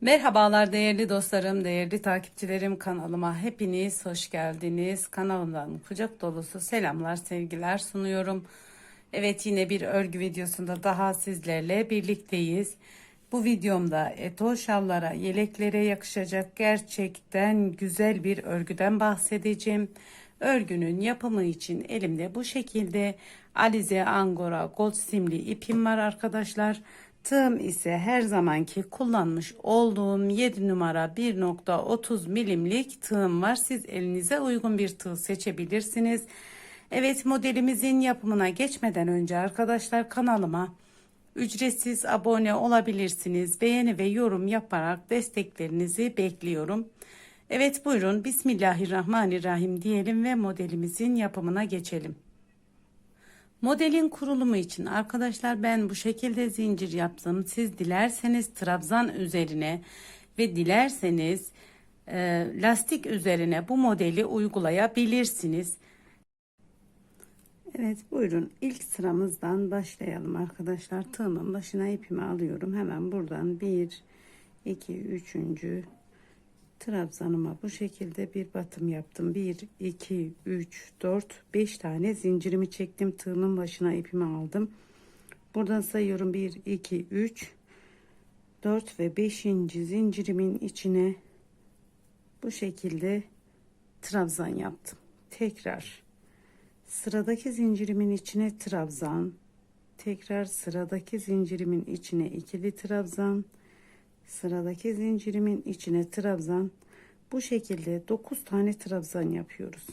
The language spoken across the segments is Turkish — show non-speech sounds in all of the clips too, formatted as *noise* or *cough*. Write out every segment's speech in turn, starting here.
Merhabalar değerli dostlarım, değerli takipçilerim kanalıma hepiniz hoş geldiniz. Kanalımdan kucak dolusu selamlar, sevgiler sunuyorum. Evet yine bir örgü videosunda daha sizlerle birlikteyiz. Bu videomda eto şallara, yeleklere yakışacak gerçekten güzel bir örgüden bahsedeceğim. Örgünün yapımı için elimde bu şekilde Alize Angora Gold simli ipim var arkadaşlar. Tığım ise her zamanki kullanmış olduğum 7 numara 1.30 milimlik tığım var. Siz elinize uygun bir tığ seçebilirsiniz. Evet modelimizin yapımına geçmeden önce arkadaşlar kanalıma ücretsiz abone olabilirsiniz. Beğeni ve yorum yaparak desteklerinizi bekliyorum. Evet buyurun Bismillahirrahmanirrahim diyelim ve modelimizin yapımına geçelim. Modelin kurulumu için arkadaşlar ben bu şekilde zincir yaptım. Siz dilerseniz trabzan üzerine ve dilerseniz e, lastik üzerine bu modeli uygulayabilirsiniz. Evet buyurun ilk sıramızdan başlayalım arkadaşlar. Tığımın başına ipimi alıyorum. Hemen buradan 1, 2, 3. trabzanıma bu şekilde bir batım yaptım. 1, 2, 3, 4, 5 tane zincirimi çektim. Tığımın başına ipimi aldım. Buradan sayıyorum 1, 2, 3, 4 ve 5. zincirimin içine bu şekilde trabzan yaptım. Tekrar sıradaki zincirimin içine trabzan tekrar sıradaki zincirimin içine ikili trabzan sıradaki zincirimin içine trabzan. Bu şekilde 9 tane trabzan yapıyoruz.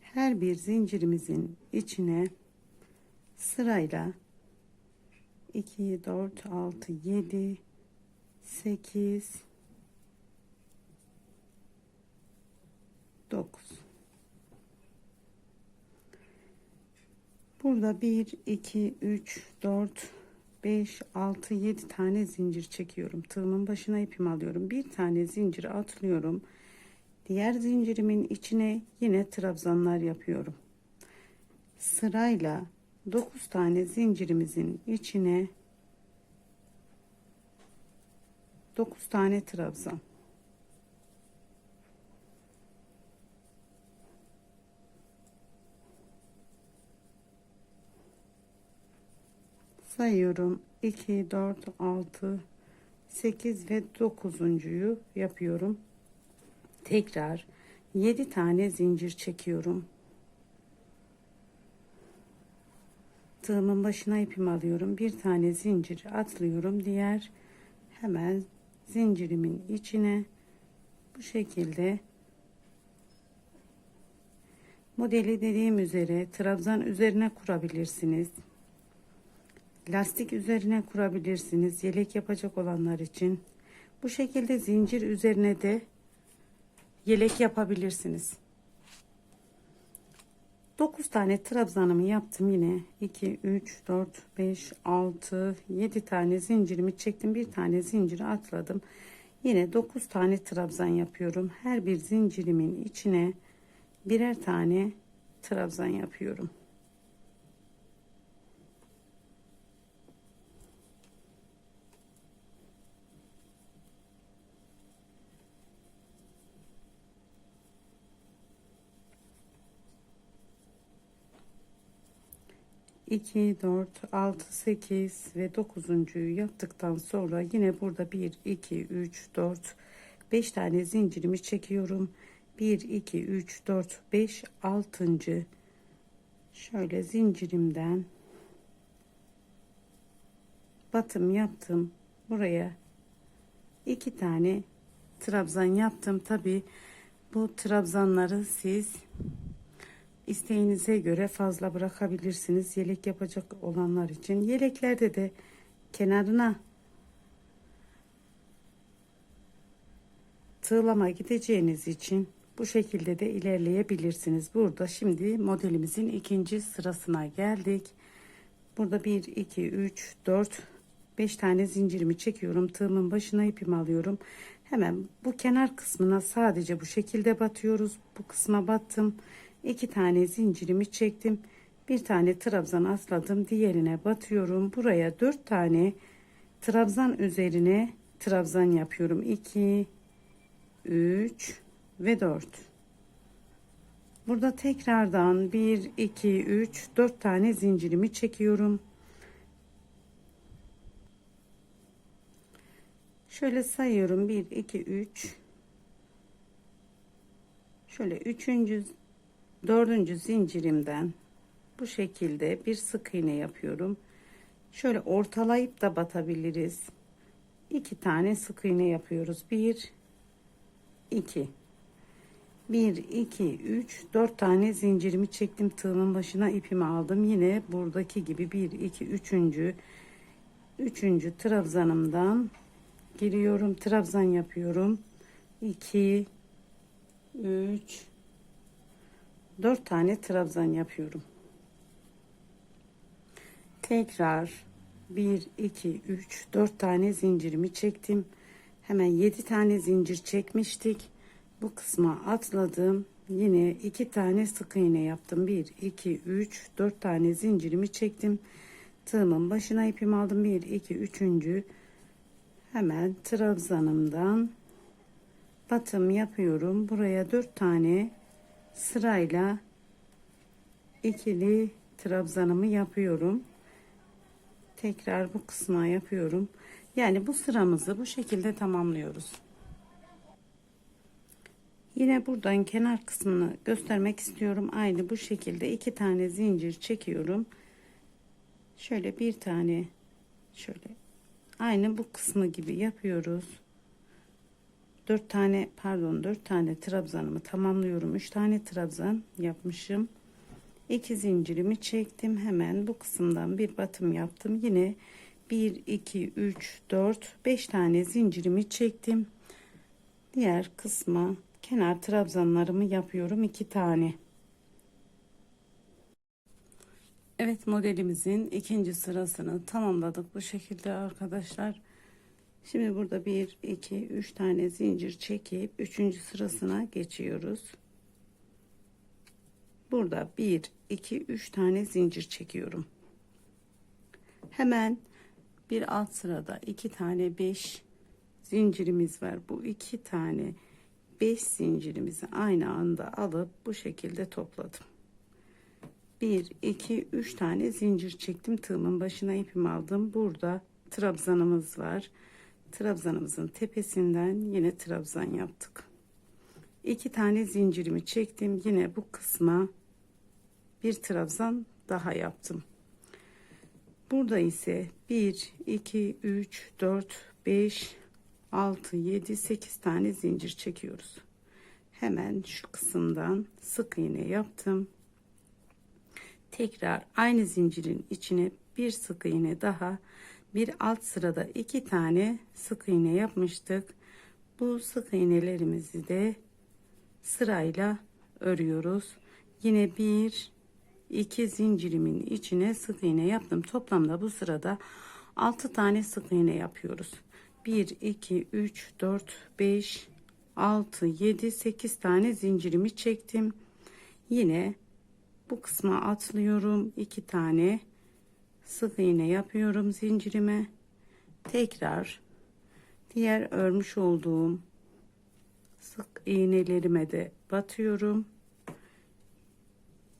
Her bir zincirimizin içine sırayla 2 4 6 7 8 9 Burada 1 2 3 4 5 6 7 tane zincir çekiyorum. Tığımın başına ipimi alıyorum. Bir tane zincir atlıyorum. Diğer zincirimin içine yine trabzanlar yapıyorum. Sırayla 9 tane zincirimizin içine 9 tane trabzan. Sayıyorum. 2 4 6 8 ve 9'uncuyu yapıyorum. Tekrar 7 tane zincir çekiyorum. Tığımın başına ipimi alıyorum. Bir tane zincir atlıyorum diğer hemen zincirimin içine. Bu şekilde modeli dediğim üzere trabzan üzerine kurabilirsiniz lastik üzerine kurabilirsiniz yelek yapacak olanlar için. Bu şekilde zincir üzerine de yelek yapabilirsiniz. 9 tane trabzanımı yaptım yine. 2 3 4 5 6 7 tane zincirimi çektim. Bir tane zinciri atladım. Yine 9 tane trabzan yapıyorum. Her bir zincirimin içine birer tane trabzan yapıyorum iki dört altı sekiz ve dokuzuncuyu yaptıktan sonra yine burada bir iki üç dört beş tane zincirimi çekiyorum. bir iki üç dört beş altıncı şöyle zincirimden batım yaptım. Buraya iki tane trabzan yaptım. Tabi bu trabzanları siz isteğinize göre fazla bırakabilirsiniz. Yelek yapacak olanlar için. Yeleklerde de kenarına tığlama gideceğiniz için bu şekilde de ilerleyebilirsiniz. Burada şimdi modelimizin ikinci sırasına geldik. Burada 1, 2, 3, 4, 5 tane zincirimi çekiyorum. Tığımın başına ipimi alıyorum. Hemen bu kenar kısmına sadece bu şekilde batıyoruz. Bu kısma battım. 2 tane zincirimi çektim. Bir tane trabzan atladım. Diğerine batıyorum. Buraya 4 tane trabzan üzerine trabzan yapıyorum 2 3 ve 4 burada tekrardan 1 2 3 4 tane zincirimi çekiyorum şöyle sayıyorum 1 2 3 şöyle üçüncü dördüncü zincirimden bu şekilde bir sık iğne yapıyorum. Şöyle ortalayıp da batabiliriz. İki tane sık iğne yapıyoruz. Bir iki. Bir iki üç dört tane zincirimi çektim. Tığımın başına ipimi aldım. Yine buradaki gibi bir iki üçüncü üçüncü trabzanımdan giriyorum. Trabzan yapıyorum. 2 3 4 tane trabzan yapıyorum. Tekrar 1 2 3 4 tane zincirimi çektim. Hemen 7 tane zincir çekmiştik. Bu kısma atladım. Yine 2 tane sık iğne yaptım. 1 2 3 4 tane zincirimi çektim. Tığımın başına ipimi aldım. 1 2 3 hemen trabzanımdan batım yapıyorum. Buraya 4 tane sırayla ikili trabzanımı yapıyorum. Tekrar bu kısma yapıyorum. Yani bu sıramızı bu şekilde tamamlıyoruz. Yine buradan kenar kısmını göstermek istiyorum. Aynı bu şekilde iki tane zincir çekiyorum. Şöyle bir tane şöyle aynı bu kısmı gibi yapıyoruz 4 tane pardon 4 tane trabzanımı tamamlıyorum. 3 tane trabzan yapmışım. 2 zincirimi çektim. Hemen bu kısımdan bir batım yaptım. Yine 1 2 3 4 5 tane zincirimi çektim. Diğer kısma kenar trabzanlarımı yapıyorum. 2 tane. Evet modelimizin ikinci sırasını tamamladık bu şekilde arkadaşlar. Şimdi burada 1 2 3 tane zincir çekip üçüncü sırasına geçiyoruz. Burada 1 2 3 tane zincir çekiyorum. Hemen bir alt sırada 2 tane 5 zincirimiz var. Bu iki tane 5 zincirimizi aynı anda alıp bu şekilde topladım. 1 2 3 tane zincir çektim tığımın başına ipimi aldım burada trabzanımız var trabzanımızın tepesinden yine trabzan yaptık. İki tane zincirimi çektim. Yine bu kısma bir trabzan daha yaptım. Burada ise 1 2 3 4 5 6 7 8 tane zincir çekiyoruz. Hemen şu kısımdan sık iğne yaptım. Tekrar aynı zincirin içine bir sık iğne daha bir alt sırada iki tane sık iğne yapmıştık. Bu sık iğnelerimizi de sırayla örüyoruz. Yine bir iki zincirimin içine sık iğne yaptım. Toplamda bu sırada 6 tane sık iğne yapıyoruz. 1 2 3 4 5 6 7 8 tane zincirimi çektim. Yine bu kısma atlıyorum. İki tane sık iğne yapıyorum zincirime. Tekrar diğer örmüş olduğum sık iğnelerime de batıyorum.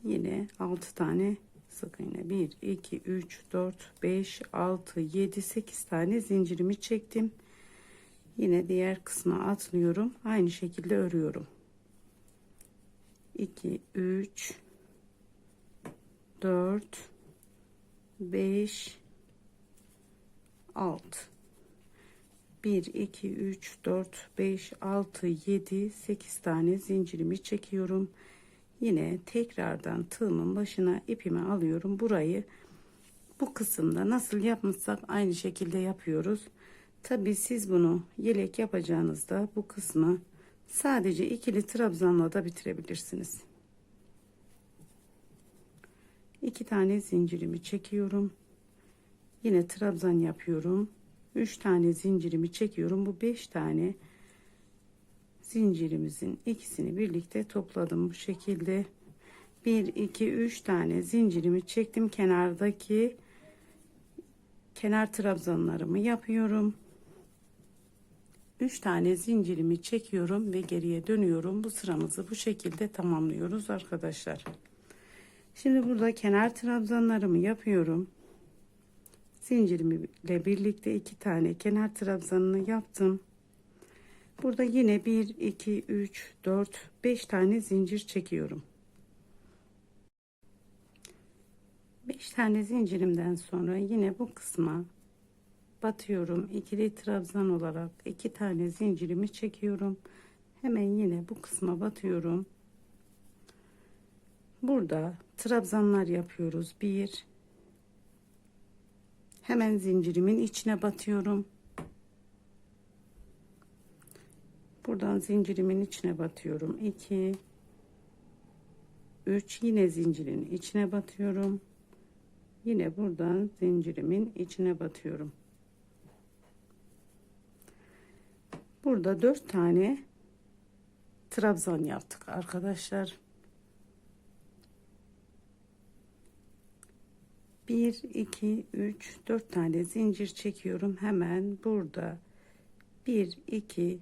Yine 6 tane sık iğne. 1 2 3 4 5 6 7 8 tane zincirimi çektim. Yine diğer kısma atlıyorum. Aynı şekilde örüyorum. 2 3 4 5 6 1 2 3 4 5 6 7 8 tane zincirimi çekiyorum. Yine tekrardan tığımın başına ipimi alıyorum. Burayı bu kısımda nasıl yapmışsak aynı şekilde yapıyoruz. Tabi siz bunu yelek yapacağınızda bu kısmı sadece ikili trabzanla da bitirebilirsiniz iki tane zincirimi çekiyorum yine trabzan yapıyorum üç tane zincirimi çekiyorum bu beş tane zincirimizin ikisini birlikte topladım bu şekilde 1 2 3 tane zincirimi çektim kenardaki kenar trabzanlarımı yapıyorum. 3 tane zincirimi çekiyorum ve geriye dönüyorum. Bu sıramızı bu şekilde tamamlıyoruz arkadaşlar. Şimdi burada kenar trabzanlarımı yapıyorum. Zincirimle birlikte iki tane kenar trabzanını yaptım. Burada yine 1, 2, 3, 4, 5 tane zincir çekiyorum. 5 tane zincirimden sonra yine bu kısma batıyorum. ikili trabzan olarak iki tane zincirimi çekiyorum. Hemen yine bu kısma batıyorum. Burada trabzanlar yapıyoruz. 1 Hemen zincirimin içine batıyorum. Buradan zincirimin içine batıyorum. 2 3 yine zincirin içine batıyorum. Yine buradan zincirimin içine batıyorum. Burada 4 tane trabzan yaptık arkadaşlar. 1 2 3 4 tane zincir çekiyorum. Hemen burada 1 2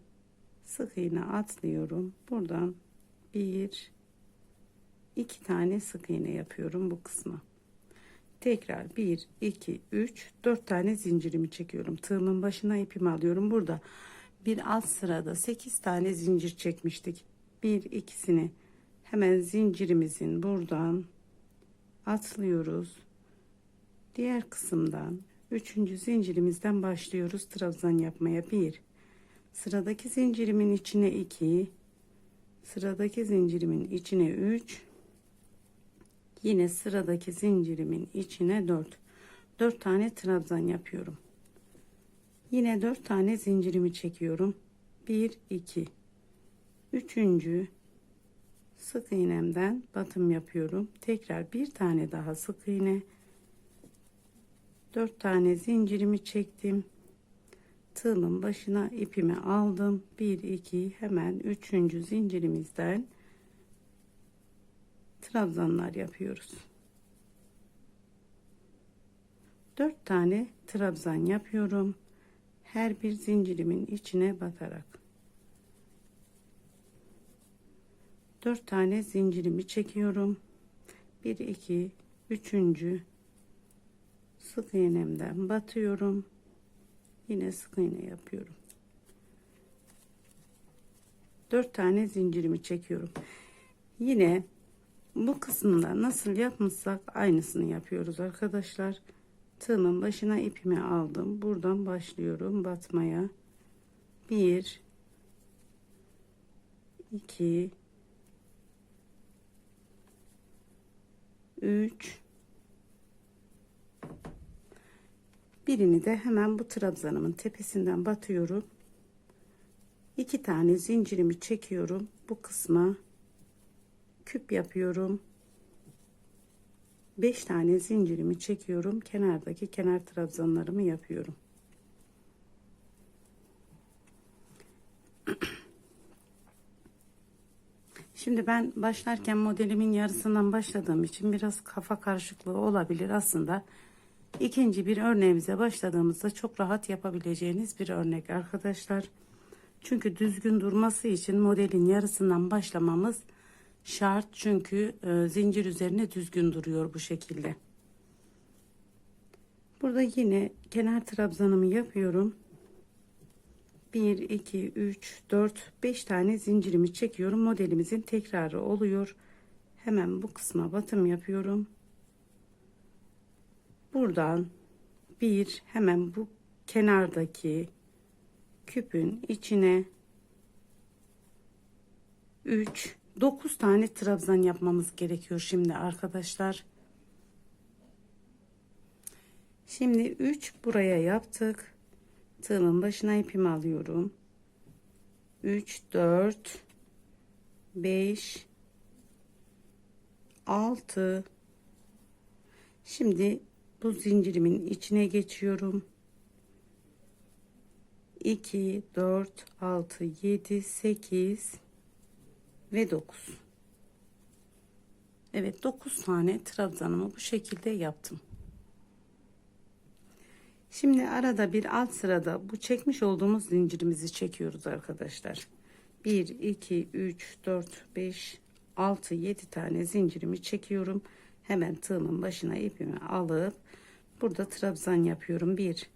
sık iğne atlıyorum. Buradan 1 2 tane sık iğne yapıyorum bu kısma. Tekrar 1 2 3 4 tane zincirimi çekiyorum. Tığımın başına ipimi alıyorum. Burada bir alt sırada 8 tane zincir çekmiştik. Bir ikisini hemen zincirimizin buradan atlıyoruz. Diğer kısımdan üçüncü zincirimizden başlıyoruz trabzan yapmaya. Bir sıradaki zincirimin içine 2 sıradaki zincirimin içine 3 yine sıradaki zincirimin içine 4 4 tane trabzan yapıyorum. Yine 4 tane zincirimi çekiyorum. 1 2 Üçüncü sık iğnemden batım yapıyorum. Tekrar bir tane daha sık iğne. 4 tane zincirimi çektim. Tığımın başına ipimi aldım. 1 2 hemen üçüncü zincirimizden trabzanlar yapıyoruz. 4 tane trabzan yapıyorum her bir zincirimin içine batarak 4 tane zincirimi çekiyorum 1 2 3. sık iğnemden batıyorum. Yine sık iğne yapıyorum. 4 tane zincirimi çekiyorum. Yine bu kısımda nasıl yapmışsak aynısını yapıyoruz arkadaşlar. Tığımın başına ipimi aldım. Buradan başlıyorum batmaya. 1 2 3 birini de hemen bu trabzanımın tepesinden batıyorum iki tane zincirimi çekiyorum bu kısma küp yapıyorum 5 tane zincirimi çekiyorum. Kenardaki kenar trabzanlarımı yapıyorum. *clears throat* Şimdi ben başlarken modelimin yarısından başladığım için biraz kafa karışıklığı olabilir aslında. İkinci bir örneğimize başladığımızda çok rahat yapabileceğiniz bir örnek arkadaşlar. Çünkü düzgün durması için modelin yarısından başlamamız şart çünkü e, zincir üzerine düzgün duruyor bu şekilde. Burada yine kenar trabzanımı yapıyorum. 1 2 3 4 5 tane zincirimi çekiyorum. Modelimizin tekrarı oluyor. Hemen bu kısma batım yapıyorum. Buradan bir hemen bu kenardaki küpün içine 3 9 tane trabzan yapmamız gerekiyor şimdi arkadaşlar. Şimdi 3 buraya yaptık. Tığımın başına ipimi alıyorum. 3 4 5 6 Şimdi bu zincirimin içine geçiyorum. 2 4 6 7 8 ve 9. Evet 9 tane trabzanımı bu şekilde yaptım. Şimdi arada bir alt sırada bu çekmiş olduğumuz zincirimizi çekiyoruz arkadaşlar. 1, 2, 3, 4, 5, 6, 7 tane zincirimi çekiyorum. Hemen tığımın başına ipimi alıp burada trabzan yapıyorum. 1,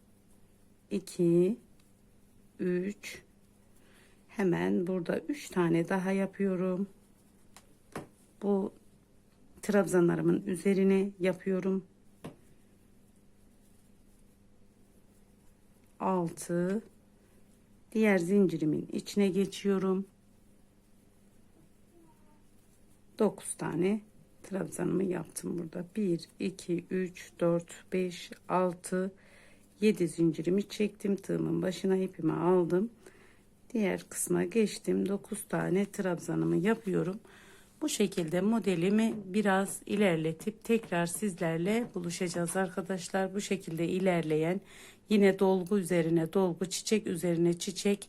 2, 3, hemen burada 3 tane daha yapıyorum. Bu trabzanlarımın üzerine yapıyorum. 6 diğer zincirimin içine geçiyorum 9 tane trabzanımı yaptım burada. 1 2 3 4 5 6 7 zincirimi çektim. Tığımın başına ipimi aldım. Diğer kısma geçtim. 9 tane trabzanımı yapıyorum. Bu şekilde modelimi biraz ilerletip tekrar sizlerle buluşacağız arkadaşlar. Bu şekilde ilerleyen yine dolgu üzerine dolgu, çiçek üzerine çiçek.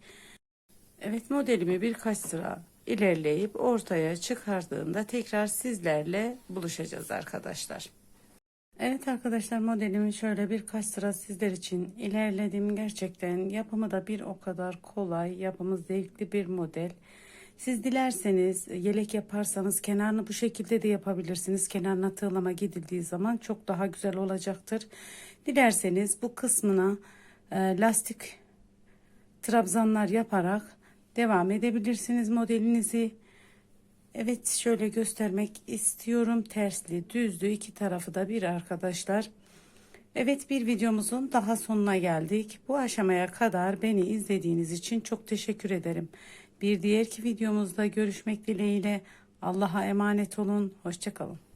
Evet modelimi birkaç sıra ilerleyip ortaya çıkardığımda tekrar sizlerle buluşacağız arkadaşlar. Evet arkadaşlar modelimi şöyle birkaç sıra sizler için ilerledim. Gerçekten yapımı da bir o kadar kolay, yapımı zevkli bir model. Siz dilerseniz yelek yaparsanız kenarını bu şekilde de yapabilirsiniz. Kenarına tığlama gidildiği zaman çok daha güzel olacaktır. Dilerseniz bu kısmına e, lastik trabzanlar yaparak devam edebilirsiniz modelinizi. Evet şöyle göstermek istiyorum. Tersli düzlü iki tarafı da bir arkadaşlar. Evet bir videomuzun daha sonuna geldik. Bu aşamaya kadar beni izlediğiniz için çok teşekkür ederim. Bir diğerki videomuzda görüşmek dileğiyle Allah'a emanet olun. Hoşçakalın.